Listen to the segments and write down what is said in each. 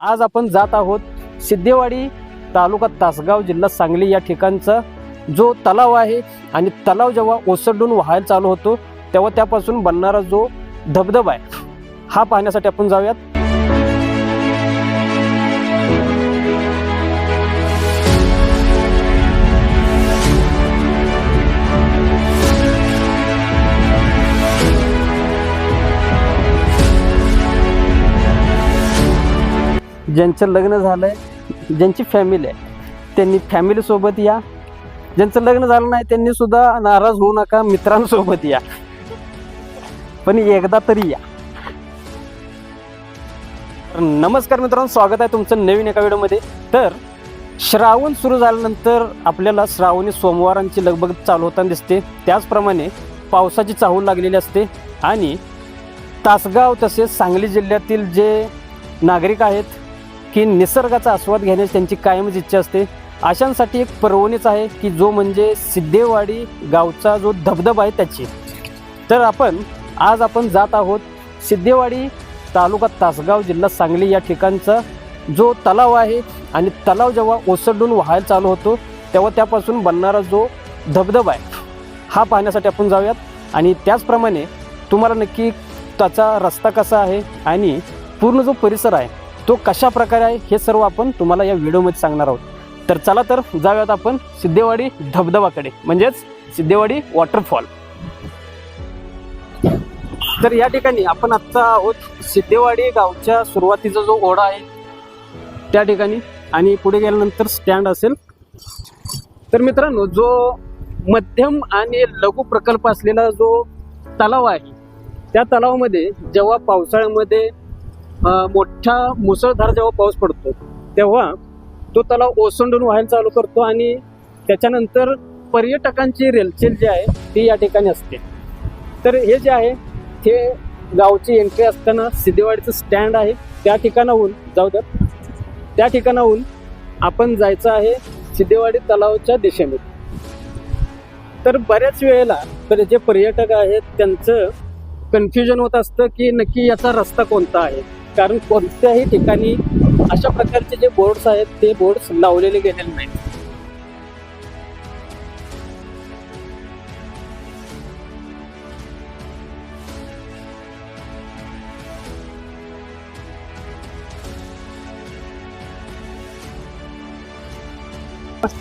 आज आपण जात आहोत सिद्धेवाडी तालुका तासगाव जिल्हा सांगली या ठिकाणचा. जो तलाव आहे आणि तलाव जेव्हा ओसंडून व्हायला चालू होतो तेव्हा त्यापासून बनणारा जो धबधबा आहे हा पाहण्यासाठी आपण जाऊयात. ज्यांचं लग्न झालं आहे ज्यांची फॅमिली आहे त्यांनी फॅमिलीसोबत या. ज्यांचं लग्न झालं नाही त्यांनीसुद्धा नाराज होऊ नका मित्रांसोबत या. पण एकदा तरी या. नमस्कार मित्रांनो स्वागत आहे तुमचं नवीन एका व्हिडिओमध्ये. तर श्रावण सुरू झाल्यानंतर आपल्याला श्रावणी सोमवारांची लगबग चालू होताना दिसते. त्याचप्रमाणे पावसाची चाहूल लागलेली असते आणि तासगाव तसेच सांगली जिल्ह्यातील जे नागरिक आहेत की निसर्गाचा आस्वाद घेण्याची त्यांची कायमच इच्छा असते. अशांसाठी एक पर्वणीच आहे की जो म्हणजे सिद्धेवाडी गावचा जो धबधबा आहे त्याची. तर आपण आज आपण जात आहोत सिद्धेवाडी तालुका तासगाव जिल्हा सांगली या ठिकाणचा जो तलाव आहे आणि तलाव जेव्हा ओसंडून व्हायला चालू होतो तेव्हा त्यापासून बनणारा जो धबधबा आहे हा पाहण्यासाठी आपण जाऊयात. आणि त्याचप्रमाणे तुम्हाला नक्की त्याचा रस्ता कसा आहे आणि पूर्ण जो परिसर आहे तो कशा प्रकारे आहे हे सर्व आपण तुम्हाला या व्हिडिओमध्ये सांगणार आहोत. तर चला तर जाऊयात आपण सिद्धेवाडी धबधबाकडे म्हणजेच सिद्धेवाडी वॉटरफॉल तर या ठिकाणी आपण आत्ता आहोत सिद्धेवाडी गावच्या सुरुवातीचा जो ओढा आहे त्या ठिकाणी. आणि पुढे गेल्यानंतर स्टँड असेल. तर मित्रांनो जो मध्यम आणि लघु प्रकल्प असलेला जो तलाव आहे त्या तलावामध्ये जेव्हा पावसाळ्यामध्ये मोठा मुसळधार जेव्हा पाऊस पडतो तेव्हा तो तलाव ओसंडून व्हायला चालू करतो आणि त्याच्यानंतर पर्यटकांची रेलचेल जी आहे ती या ठिकाणी असते. तर हे जे आहे ते गावची एंट्री असताना सिद्धेवाडीचं स्टँड आहे. त्या ठिकाणाहून जाऊ द्या. त्या ठिकाणाहून आपण जायचं आहे सिद्धेवाडी तलावाच्या दिशेने. तर बऱ्याच वेळेला तर जे पर्यटक आहेत त्यांचं कन्फ्युजन होत असतं की नक्की याचा रस्ता कोणता आहे? कारण कोणत्याही ठिकाणी अशा प्रकारचे जे बोर्ड्स आहेत ते बोर्ड्स लावलेले गेलेले नाहीत.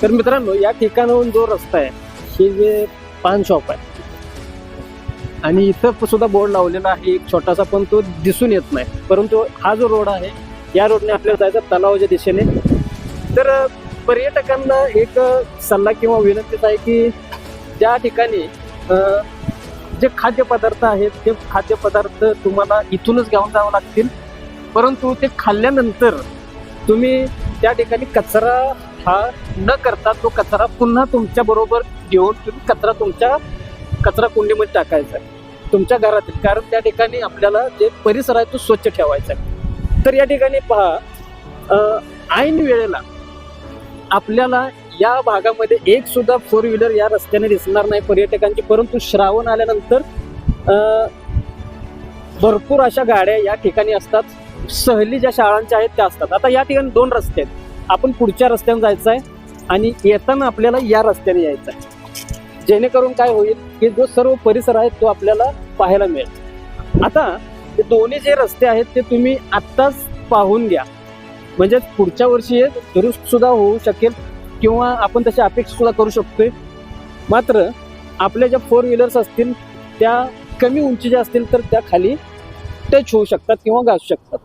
तर मित्रांनो या ठिकाणाहून जो रस्ता आहे हे जे पान शॉप आहे आणि इथं सुद्धा बोर्ड लावलेला आहे एक छोटासा पण तो दिसून येत नाही. परंतु हा जो रोड आहे या रोडने आपल्याला जायचं तलावाच्या दिशेने. तर पर्यटकांना एक सल्ला किंवा विनंतीच आहे की ज्या ठिकाणी जे खाद्यपदार्थ आहेत ते खाद्यपदार्थ तुम्हाला इथूनच घेऊन जावं लागतील. परंतु ते खाल्ल्यानंतर तुम्ही त्या ठिकाणी कचरा हा न करता तो कचरा पुन्हा तुमच्या बरोबर घेऊन तुम्ही कचरा तुमच्या कचरा कुंडीमध्ये टाकायचा आहे. तुमच्या घरातील कारण त्या ठिकाणी आपल्याला जे परिसर आहे तो स्वच्छ ठेवायचा आहे. तर या ठिकाणी पहा ऐन वेळेला आपल्याला या भागामध्ये एक सुद्धा फोर व्हीलर या रस्त्याने दिसणार नाही पर्यटकांची परंतु श्रावण आल्यानंतर भरपूर अशा गाड्या या ठिकाणी असतात. सहली ज्या शाळांच्या आहेत त्या असतात. आता या ठिकाणी दोन रस्ते आहेत. आपण पुढच्या रस्त्याने जायचं आहे आणि येताना आपल्याला या रस्त्याने यायचं आहे. जेणेकरून काय होईल की जो सर्व परिसर आहे तो आपल्याला पाहायला मिळेल. आता हे दोन्ही जे रस्ते आहेत ते तुम्ही आत्ताच पाहून घ्या. म्हणजे पुढच्या वर्षी हे दुरुस्त सुद्धा होऊ शकेल किंवा आपण तशी अपेक्षा सुद्धा करू शकतोय. मात्र आपल्या ज्या फोर व्हीलर्स असतील त्या कमी उंचीच्या असतील तर त्या खाली टच होऊ शकतात किंवा घासू शकतात.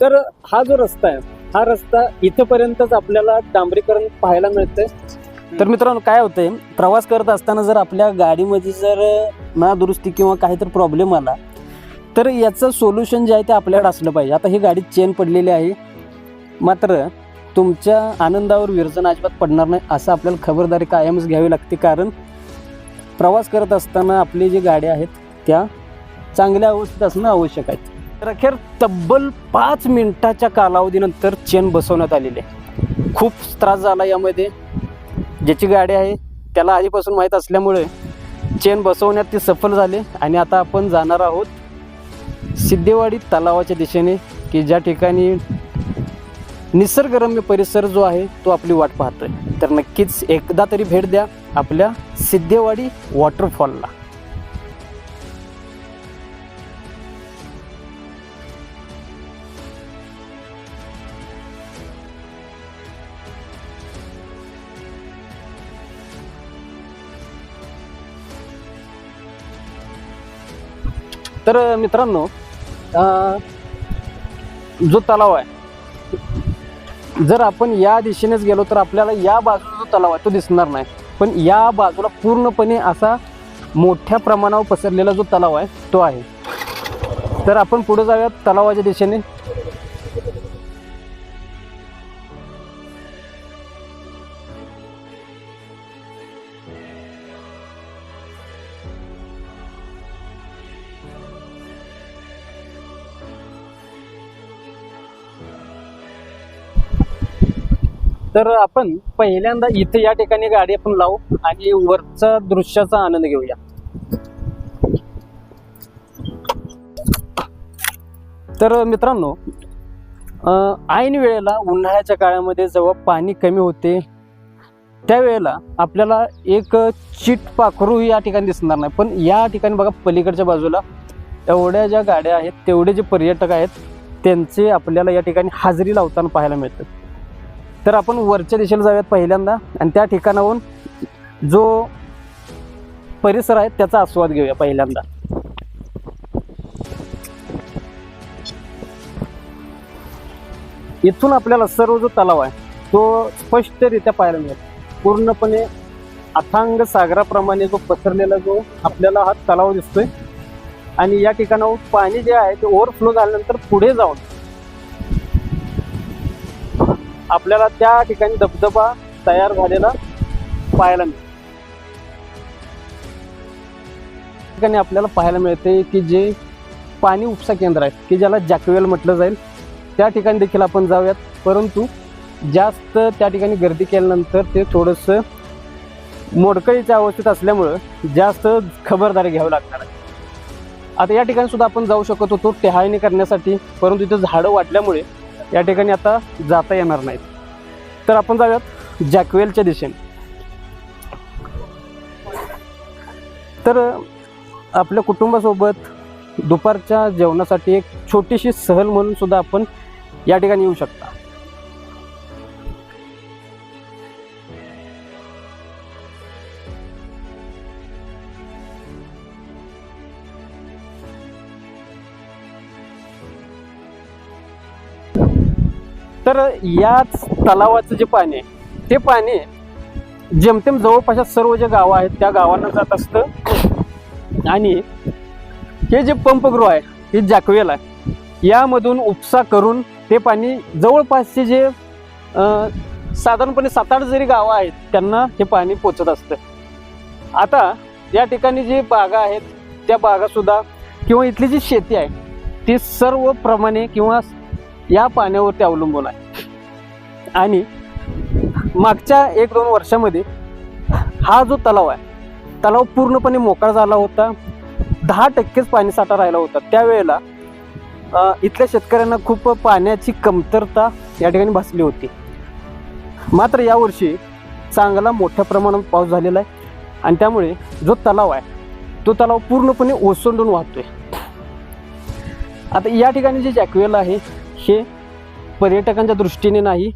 तर हा जो रस्ता आहे हा रस्ता इथंपर्यंतच आपल्याला डांबरीकरण पाहायला मिळतंय. तर मित्रांनो काय होतंय? प्रवास करत असताना जर आपल्या गाडीमध्ये जर नादुरुस्ती किंवा काहीतरी प्रॉब्लेम आला तर याचं सोल्युशन जे आहे ते आपल्याकडे असलं पाहिजे. आता ही गाडी चेन पडलेली आहे. मात्र तुमच्या आनंदावर विरजन अजिबात पडणार नाही असं आपल्याला खबरदारी कायमच घ्यावी लागते. कारण प्रवास करत असताना आपली जी गाड्या आहेत त्या चांगल्या अवस्थेत असणं आवश्यक आहे. तर अखेर तब्बल पाच मिनिटाच्या कालावधीनंतर चेन बसवण्यात आलेली आहे. खूप त्रास झाला यामध्ये. ज्याची गाडी आहे त्याला आधीपासून माहीत असल्यामुळे चेन बसवण्यात ते सफल झाले आणि आता आपण जाणार आहोत सिद्धेवाडी तलावाच्या दिशेने की ज्या ठिकाणी निसर्गरम्य परिसर जो आहे तो आपली वाट पाहतोय. तर नक्कीच एकदा तरी भेट द्या आपल्या सिद्धेवाडी वॉटरफॉलला. तर मित्रांनो जो तलाव आहे जर आपण या दिशेनेच गेलो तर आपल्याला या बाजूला जो तलाव आहे तो दिसणार नाही. पण या बाजूला पूर्णपणे असा मोठ्या प्रमाणावर पसरलेला जो तलाव आहे तो आहे. तर आपण पुढे जाऊयात तलावाच्या दिशेने. तर आपण पहिल्यांदा इथे या ठिकाणी गाडी आपण लावू आणि वरचा दृश्याचा आनंद घेऊया. तर मित्रांनो ऐन वेळेला उन्हाळ्याच्या काळामध्ये जेव्हा पाणी कमी होते त्यावेळेला आपल्याला एक चिट पाखरू या ठिकाणी दिसणार नाही. पण या ठिकाणी बघा पलीकडच्या बाजूला एवढ्या ज्या गाड्या आहेत तेवढे जे पर्यटक आहेत त्यांचे आपल्याला या ठिकाणी हाजरी लावताना पाहायला मिळतात. तर आपण वरच्या दिशेला जाऊयात पहिल्यांदा आणि त्या ठिकाणाहून जो परिसर आहे त्याचा आस्वाद घेऊया पहिल्यांदा. इथून आपल्याला सर्व जो तलाव आहे तो स्पष्टरित्या पाहायला मिळतो पूर्णपणे अथांग सागराप्रमाणे जो पसरलेला जो आपल्याला हा तलाव दिसतोय आणि या ठिकाणाहून पाणी जे आहे ते ओव्हरफ्लो झाल्यानंतर पुढे जाऊन आपल्याला त्या ठिकाणी धबधबा तयार झालेला पाहायला मिळतो. त्या ठिकाणी आपल्याला पाहायला मिळते की जे पाणी उपसा केंद्र आहे की ज्याला जॅकवेल म्हटलं जाईल त्या ठिकाणी देखील आपण जाऊयात. परंतु जास्त त्या ठिकाणी गर्दी केल्यानंतर ते थोडंसं मोडकळीच्या अवस्थेत असल्यामुळं जास्त खबरदारी घ्यावी लागणार आहे. आता या ठिकाणी सुद्धा आपण जाऊ शकत होतो टेहाळणी करण्यासाठी. परंतु इथं झाडं वाटल्यामुळे या ठिकाणी आता जाता येणार नाहीत. तर आपण जाऊयात जॅकवेलच्या दिशेने. तर आपल्या कुटुंबासोबत दुपारच्या जेवणासाठी एक छोटीशी सहल म्हणून सुद्धा आपण या ठिकाणी येऊ शकता. तर याच तलावाचं जे पाणी आहे ते पाणी जेमतेम जवळपास सर्व जे गावं आहेत त्या गावांना जात असतं. आणि हे जे पंपगृह आहे हे जाकवेल आहे. यामधून उपसा करून ते पाणी जवळपासचे जे साधारणपणे सात आठ जरी गावं आहेत त्यांना हे पाणी पोचत असतं. आता या ठिकाणी जी बागा आहेत त्या बागासुद्धा किंवा इथली जी शेती आहे ती सर्व प्रमाणे किंवा या पाण्यावरती अवलंबून आहे. आणि मागच्या एक दोन वर्षामध्ये हा जो तलाव आहे तलाव पूर्णपणे मोकळा झाला होता. दहा टक्केच पाणीसाठा राहिला होता. त्यावेळेला इथल्या शेतकऱ्यांना खूप पाण्याची कमतरता या ठिकाणी भासली होती. मात्र यावर्षी चांगला मोठ्या प्रमाणात पाऊस झालेला आहे आणि त्यामुळे जो तलाव आहे तो तलाव पूर्णपणे ओसंडून वाहतोय. आता या ठिकाणी जे जॅकवेल आहे हे पर्यटकांच्या दृष्टीने नाही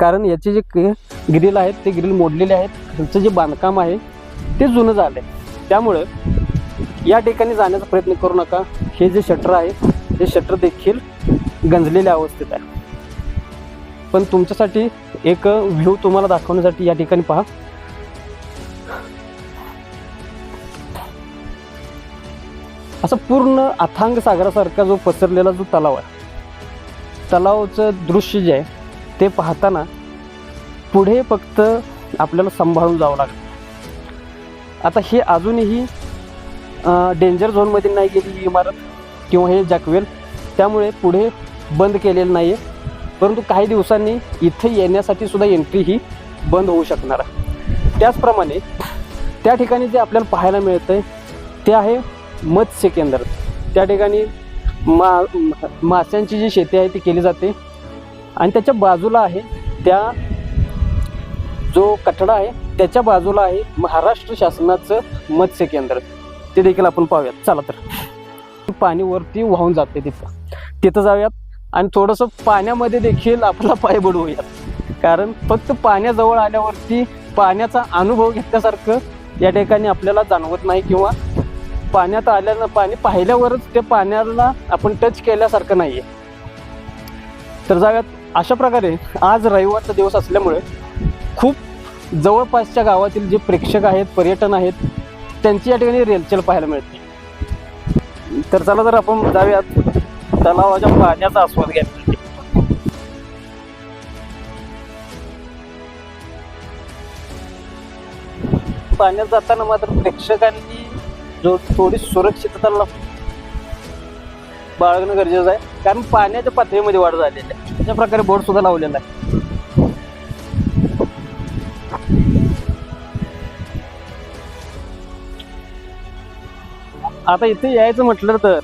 कारण याचे जे क- ग्रिल आहेत ते ग्रिल मोडलेले आहेत. त्यांचं जे बांधकाम आहे ते जुनं झालं आहे त्यामुळं या ठिकाणी जाण्याचा प्रयत्न करू नका. हे जे शटर आहे हे शटर देखील गंजलेल्या अवस्थेत आहे. पण तुमच्यासाठी एक व्ह्यू तुम्हाला दाखवण्यासाठी या ठिकाणी पहा. असं पूर्ण अथांग सागरासारखा जो पसरलेला जो तलाव आहे तलावाचं दृश्य जे आहे ते पाहताना पुढे फक्त आपल्याला सांभाळून जावं लागतं आता हे अजूनही डेंजर झोनमध्ये नाही गेली ही इमारत किंवा हे जॅकवेल त्यामुळे पुढे बंद केलेलं नाही आहे परंतु काही दिवसांनी इथे येण्यासाठी सुद्धा एंट्री ही बंद होऊ शकणार आहे. त्याचप्रमाणे त्या ठिकाणी जे आपल्याला पाहायला मिळतं आहे ते आहे मत्स्य केंद्र. त्या ठिकाणी मा माशांची जी शेती आहे ती केली जाते. आणि त्याच्या बाजूला आहे त्या जो कठडा आहे त्याच्या बाजूला आहे महाराष्ट्र शासनाचं मत्स्य केंद्र. ते देखील आपण पाहूयात. चला तर. पाणी वरती वाहून जाते तिथं. तिथं जाऊयात आणि थोडंसं पाण्यामध्ये देखील आपला पाय बुडवूयात. कारण फक्त पाण्याजवळ आल्यावरती पाण्याचा अनुभव घेतल्यासारखं या ठिकाणी आपल्याला जाणवत नाही किंवा पाण्यात आल्यानं पाणी पाहिल्यावरच ते पाण्याला आपण टच केल्यासारखं नाही आहे तर जाऊयात. अशा प्रकारे आज रविवारचा दिवस असल्यामुळे खूप जवळपासच्या गावातील जे प्रेक्षक आहेत पर्यटन आहेत त्यांची या ठिकाणी रेलचेल पाहायला मिळते. तर चला जर आपण जाऊयात. तलावाच्या पाण्याचा आस्वाद घ्यायला पाण्यात जाताना मात्र प्रेक्षकांनी जो थोडी सुरक्षितता ला- बाळगणं गरजेचं आहे. कारण पाण्याच्या पातळीमध्ये वाढ झालेली आहे. अशा प्रकारे बोर्ड सुद्धा लावलेला आहे. आता इथे यायचं म्हटलं तर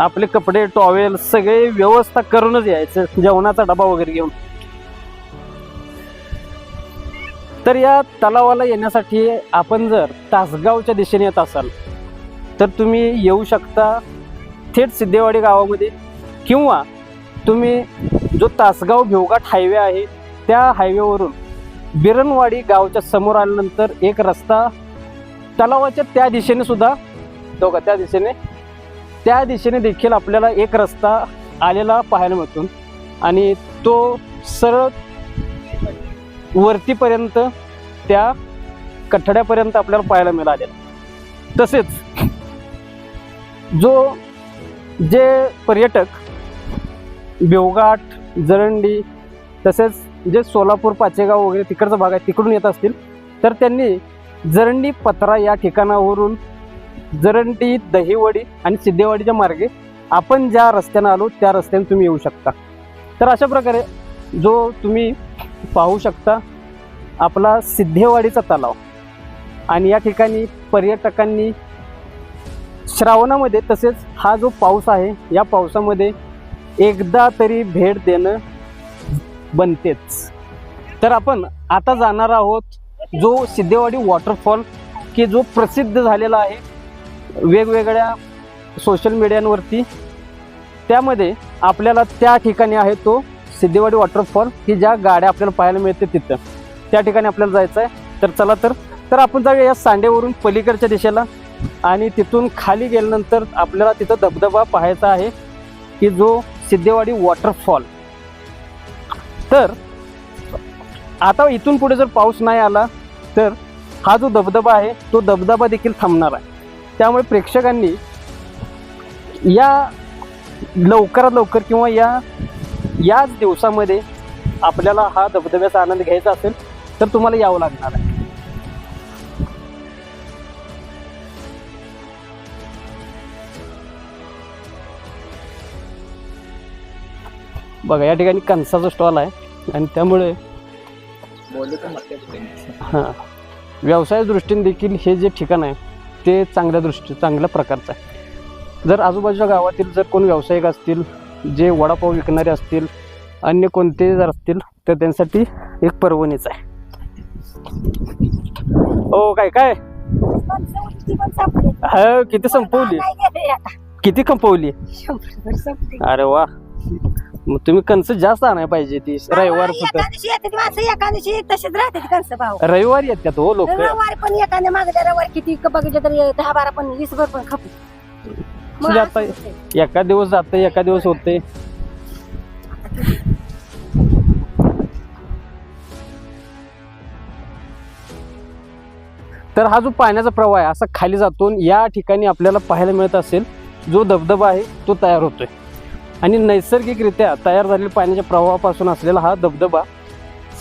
आपले कपडे टॉवेल सगळे व्यवस्था करूनच यायचं. जेवणाचा डबा वगैरे घेऊन. तर या तलावाला येण्यासाठी आपण जर तासगावच्या दिशेने येत असाल तर तुम्ही येऊ शकता थेट सिद्धेवाडी गावामध्ये किंवा तुम्ही जो तासगाव भिवघाट हायवे आहे त्या हायवेवरून बिरणवाडी गावच्या समोर आल्यानंतर एक रस्ता तलावाच्या त्या दिशेने सुद्धा तो का त्या दिशेने त्या दिशेने देखील आपल्याला एक रस्ता आलेला पाहायला मिळतो. आणि तो सरळ वरतीपर्यंत त्या कठड्यापर्यंत आपल्याला पाहायला मिळालेला. तसेच जो जे पर्यटक बेवघाट जरंडी तसेच जे सोलापूर पाचेगाव वगैरे तिकडचा भाग आहे तिकडून येत असतील तर त्यांनी जरंडी पत्रा या ठिकाणावरून जरंडी दहिवडी आणि सिद्धेवाडीच्या मार्गे आपण ज्या रस्त्यानं आलो त्या रस्त्याने तुम्ही येऊ शकता. तर अशा प्रकारे जो तुम्ही पाहू शकता आपला सिद्धेवाडीचा तलाव आणि या ठिकाणी पर्यटकांनी श्रावणामध्ये तसेच हा जो पाऊस आहे या पावसामध्ये एकदा तरी भेट देणं बनतेच. तर आपण आता जाणार आहोत जो सिद्धेवाडी वॉटरफॉल की जो प्रसिद्ध झालेला आहे वेगवेगळ्या सोशल मीडियांवरती त्यामध्ये आपल्याला त्या ठिकाणी आहे तो सिद्धेवाडी वॉटरफॉल की ज्या गाड्या आपल्याला पाहायला मिळते तिथं. त्या ठिकाणी आपल्याला जायचं आहे तर चला तर तर आपण जाऊया या सांडेवरून पलीकडच्या दिशेला. आणि तिथून खाली गेल्यानंतर आपल्याला तिथं धबधबा पाहायचा आहे की जो सिद्धेवाडी वॉटरफॉल तर आता इथून पुढे जर पाऊस नाही आला तर हा जो धबधबा आहे तो धबधबा देखील थांबणार आहे. त्यामुळे प्रेक्षकांनी या लवकरात लवकर किंवा या याच दिवसामध्ये आपल्याला हा धबधब्याचा आनंद घ्यायचा असेल तर तुम्हाला यावं लागणार आहे. बघा या ठिकाणी कणसाचा स्टॉल आहे. आणि त्यामुळे हां. व्यवसाय दृष्टीने देखील हे जे ठिकाण आहे ते चांगल्या दृष्टी चांगल्या प्रकारचं आहे. जर आजूबाजूच्या गावातील जर कोण व्यावसायिक असतील जे वडापाव विकणारे असतील अन्य कोणते जर असतील तर त्यांसाठी एक पर्वणीच आहे. हो काय काय? हा किती संपवली? किती संपवली अरे वा. मग तुम्ही कणस जास्त आणायला पाहिजे ती रविवार फक्त. एकादशी येते ती माणसं एकादशी तशीच राहते ती रविवारी हो लोक? रविवारी पण एखाद्या मागल्या रविवारी किती क- बघितलं तरी दहा बारा पण वीस भर पण खपू मग आता असंच होतंय. एका दिवस जाते एका दिवस होते तर हा जो पाण्याचा प्रवाह आहे असा खाली जातून या ठिकाणी आपल्याला पाहायला मिळत असेल जो धबधबा आहे तो तयार होतोय. आणि नैसर्गिकरित्या तयार झालेल्या पाण्याच्या प्रवाहापासून असलेला हा धबधबा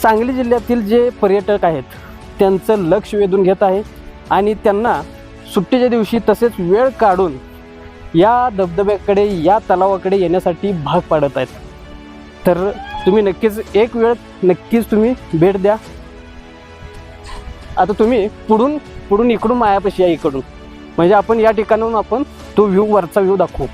सांगली जिल्ह्यातील जे पर्यटक आहेत त्यांचं लक्ष वेधून घेत आहे आणि त्यांना सुट्टीच्या दिवशी तसेच वेळ काढून या धबधब्याकडे या तलावाकडे येण्यासाठी भाग पाडत आहेत. तर तुम्ही नक्कीच एक वेळ नक्कीच तुम्ही भेट द्या. आता तुम्ही पुढून पुढून इकडून मायापाशी या इकडून. म्हणजे आपण या ठिकाणाहून आपण तो व्ह्यू वरचा व्ह्यू दाखवू.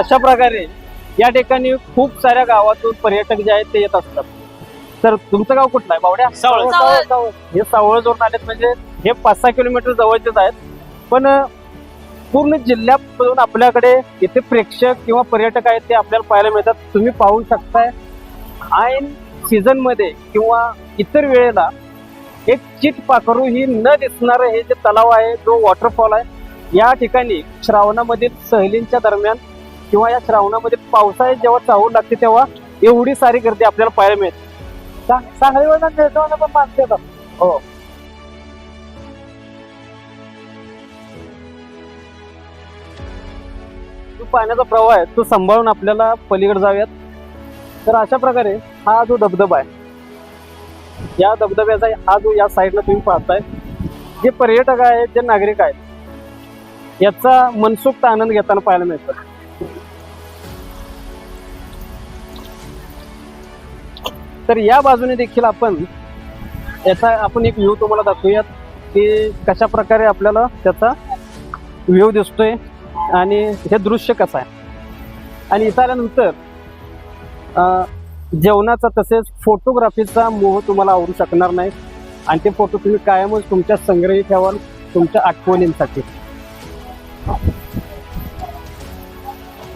अशा प्रकारे या ठिकाणी खूप साऱ्या गावातून पर्यटक जे आहेत ते येत असतात. तर तुमचं गाव कुठलं आहे बावड्या? सावळ. सावळ, सावळ. हे सावळ जोडून आलेत म्हणजे हे पाच सहा किलोमीटर जवळचेच आहेत. पण पूर्ण जिल्ह्यातून आपल्याकडे इथे प्रेक्षक किंवा पर्यटक आहेत ते आपल्याला पाहायला मिळतात. तुम्ही पाहू शकताय. ऐन सीझनमध्ये किंवा इतर वेळेला एक चिट पाखरू ही न दिसणारं हे जे तलाव आहे जो वॉटरफॉल आहे या ठिकाणी श्रावणामधील सहलींच्या दरम्यान किंवा या श्रावणामध्ये पावसाळ्यात जेव्हा चाहूल लागते तेव्हा एवढी सारी गर्दी आपल्याला पाहायला मिळते. चांगली सांगलीवरनं मिळतो पण माणसं येतात हो. जो पाण्याचा प्रवाह आहे तो सांभाळून आपल्याला पलीकडे जाऊयात. तर अशा प्रकारे हा जो धबधबा आहे या धबधब्याचा हा जो या साईडला तुम्ही पाहताय जे पर्यटक आहेत जे नागरिक आहेत याचा मनसुक्त आनंद घेताना पाहायला मिळतं. तर या बाजूने देखील आपण याचा आपण एक व्ह्यू तुम्हाला दाखवूयात की कशा प्रकारे आपल्याला त्याचा व्ह्यू दिसतोय आणि हे दृश्य कसं आहे. आणि इथं आल्यानंतर जेवणाचा तसेच फोटोग्राफीचा मोह तुम्हाला आवडू शकणार नाही. आणि ते फोटो तुम्ही कायमच तुमच्या संग्रही ठेवाल तुमच्या आठवणींसाठी.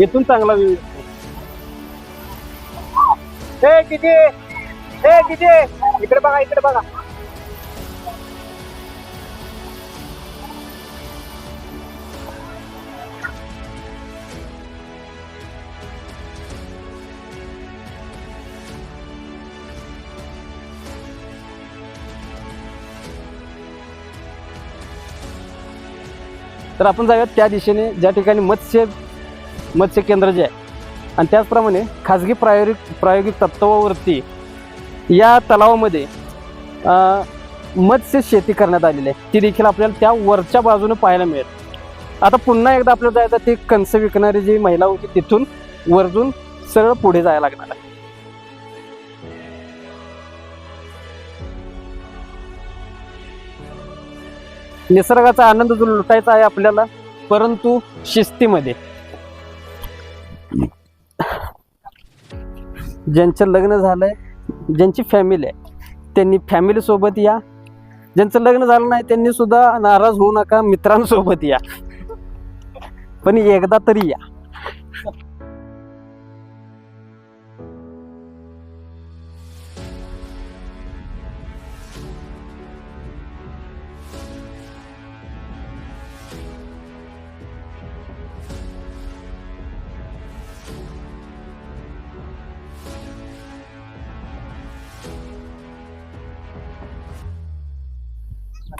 इथून चांगला व्ह्यू किती? हे किती? इकडे बघा इकडे बघा. तर आपण जाऊयात त्या दिशेने ज्या ठिकाणी मत्स्य मत्स्य केंद्र जे आहे. आणि त्याचप्रमाणे खाजगी प्रायोगिक प्रायोगिक तत्वावरती या तलावामध्ये मत्स्य शेती करण्यात आलेली आहे. ती देखील आपल्याला त्या वरच्या बाजूने पाहायला मिळेल. आता पुन्हा एकदा आपल्याला जायचं ती कंस विकणारी जी महिला होती तिथून वरजून सरळ पुढे जायला लागणार आहे. निसर्गाचा आनंद जो लुटायचा आहे आपल्याला परंतु शिस्तीमध्ये. ज्यांचं लग्न झालंय ज्यांची फॅमिली आहे त्यांनी फॅमिलीसोबत या. ज्यांचं लग्न झालं नाही त्यांनी सुद्धा नाराज होऊ नका मित्रांसोबत या. पण एकदा तरी या.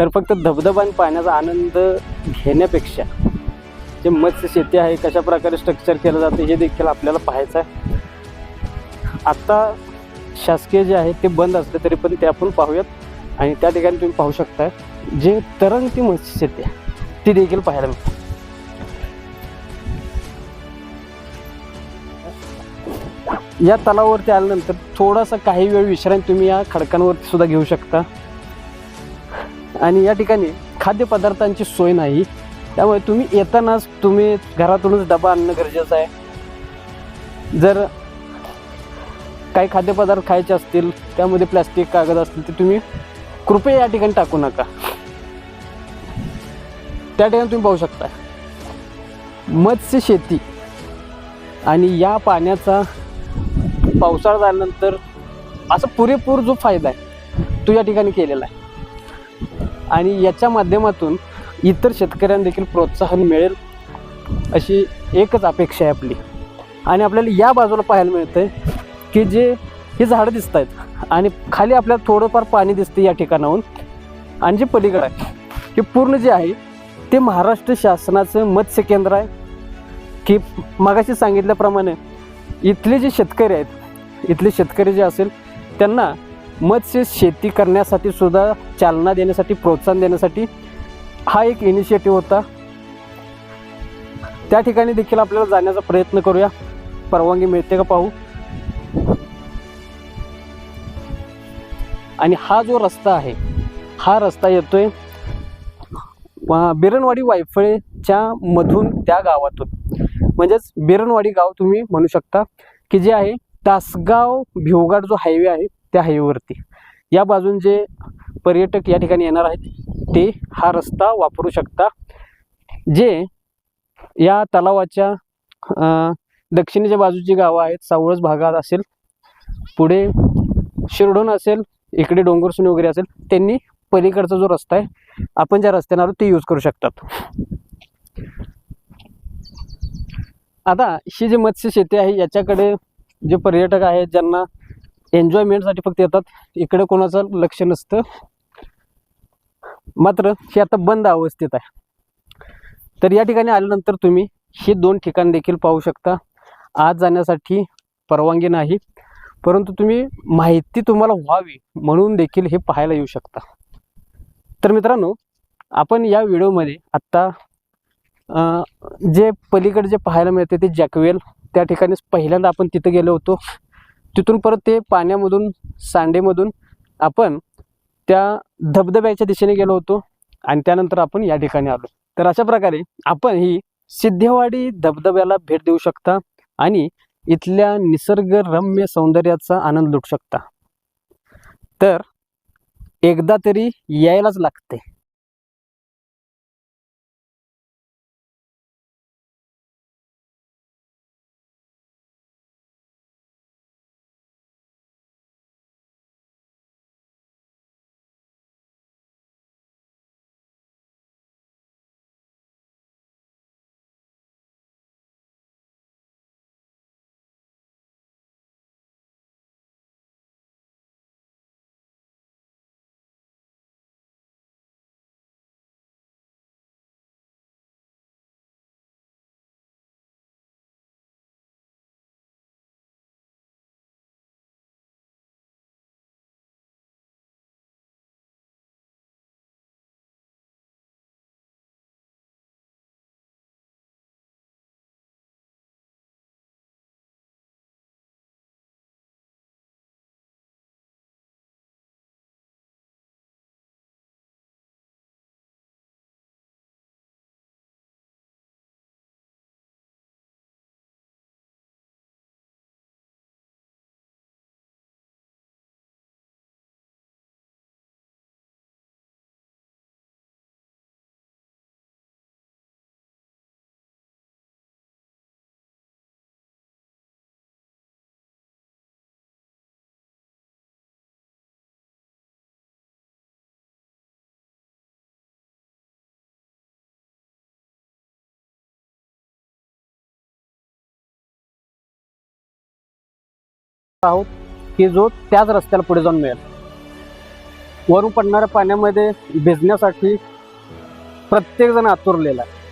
तर फक्त धबधबा पाण्याचा आनंद घेण्यापेक्षा जे मत्स्य शेती आहे कशा प्रकारे स्ट्रक्चर केलं जातं हे देखील आपल्याला पाहायचं आहे. आत्ता शासकीय जे आहे ते बंद असले तरी पण ते आपण पाहूयात. आणि त्या ठिकाणी तुम्ही पाहू शकता जे तरंगती मत्स्य शेती आहे ती देखील पाहायला मिळते. या तलावावरती आल्यानंतर थोडासा काही वेळ विश्रांती तुम्ही या खडकांवरती सुद्धा घेऊ शकता. आणि या ठिकाणी खाद्यपदार्थांची सोय नाही. त्यामुळे तुम्ही येतानाच तुम्ही घरातूनच डबा आणणं गरजेचं आहे. जर काही खाद्यपदार्थ खायचे असतील त्यामध्ये प्लॅस्टिक कागद असतील ते तुम्ही कृपया या ठिकाणी टाकू नका. त्या ठिकाणी तुम्ही पाहू शकता. मत्स्य शेती आणि या पाण्याचा पावसाळा झाल्यानंतर असा पुरेपूर जो फायदा आहे तो या ठिकाणी केलेला आहे. आणि याच्या माध्यमातून इतर शेतकऱ्यांना देखील प्रोत्साहन मिळेल अशी एकच अपेक्षा आहे आपली. आणि आपल्याला या बाजूला पाहायला मिळतं आहे की जे ही झाडं दिसत आहेत आणि खाली आपल्याला थोडंफार पाणी दिसतं या ठिकाणाहून. आणि जे पलीकडं आहे हे पूर्ण जे आहे ते महाराष्ट्र शासनाचं मत्स्य केंद्र आहे. की मगाशी सांगितल्याप्रमाणे इथले जे शेतकरी आहेत इथले शेतकरी जे असेल त्यांना मत्स्य शेती करण्यासाठी सुद्धा चालना देण्यासाठी प्रोत्साहन देण्यासाठी हा एक इनिशिएटिव्ह होता. त्या ठिकाणी देखील आपल्याला जाण्याचा प्रयत्न करूया. परवानगी मिळते का पाहू? आणि हा जो रस्ता आहे हा रस्ता येतोय बिरणवाडी वायफळेच्या मधून त्या गावातून. म्हणजेच बिरणवाडी गाव तुम्ही म्हणू शकता की जे आहे तासगाव भिवगाड जो हायवे आहे त्या हायवेवरती. या बाजून जे पर्यटक या ठिकाणी येणार आहेत ते हा रस्ता वापरू शकता. जे या तलावाच्या दक्षिणेच्या बाजूची गावं आहेत सावळस भागात असेल पुढे शिरडोन असेल इकडे डोंगरसुनी वगैरे असेल त्यांनी पलीकडचा जो रस्ता आहे आपण ज्या रस्त्याने आलो ते यूज करू शकतात. आता ही जी मत्स्य शेती आहे याच्याकडे जे पर्यटक आहेत ज्यांना एन्जॉयमेंटसाठी फक्त येतात. इकडे कोणाचं लक्ष नसतं. मात्र हे आता बंद अवस्थेत आहे. तर या ठिकाणी आल्यानंतर तुम्ही ही दोन ठिकाण देखील पाहू शकता. आज जाण्यासाठी परवानगी नाही. परंतु तुम्ही माहिती तुम्हाला व्हावी म्हणून देखील हे पाहायला येऊ शकता. तर मित्रांनो आपण या व्हिडिओमध्ये आत्ता जे पलीकडे जे पाहायला मिळते ते जॅकवेल त्या ठिकाणी पहिल्यांदा आपण तिथं गेलो होतो. तिथून परत ते पाण्यामधून सांडेमधून आपण त्या धबधब्याच्या दिशेने गेलो होतो आणि त्यानंतर आपण या ठिकाणी आलो. तर अशा प्रकारे आपण ही सिद्धेवाडी धबधब्याला भेट देऊ शकता आणि इथल्या निसर्गरम्य सौंदर्याचा आनंद लुटू शकता. तर एकदा तरी यायलाच लागते. आहोत की जो त्याच रस्त्याला पुढे जाऊन मिळेल. वरून पडणाऱ्या पाण्यामध्ये भिजण्यासाठी प्रत्येकजण आतुरलेला आहे.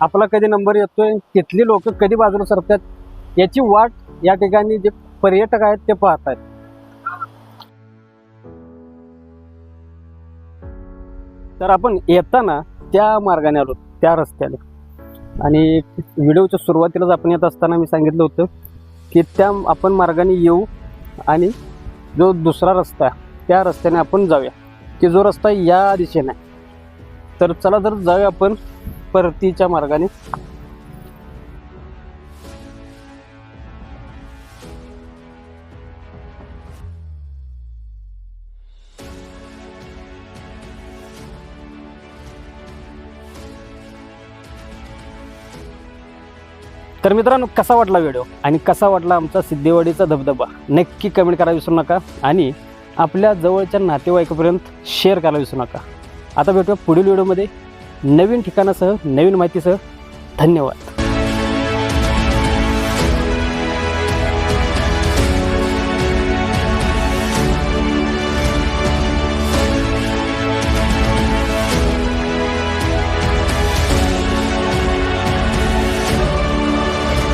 आपला कधी नंबर येतोय तिथली लोक कधी बाजूला सरतात याची वाट या ठिकाणी जे पर्यटक आहेत ते पाहत आहेत तर आपण येताना त्या मार्गाने आलो त्या रस्त्याने. आणि व्हिडिओच्या सुरुवातीलाच आपण येत असताना मी सांगितलं होतं की त्या आपण मार्गाने येऊ आणि जो दुसरा रस्ता आहे त्या रस्त्याने आपण जाऊया. की जो रस्ता या दिशेने आहे. तर चला तर जाऊया आपण परतीच्या मार्गाने. तर मित्रांनो कसा वाटला व्हिडिओ आणि कसा वाटला आमचा सिद्धेवाडीचा धबधबा? नक्की कमेंट करायला विसरू नका. आणि आपल्या जवळच्या नातेवाईकापर्यंत शेअर करायला विसरू नका. आता भेटूया पुढील व्हिडिओमध्ये नवीन ठिकाणासह नवीन माहितीसह. धन्यवाद.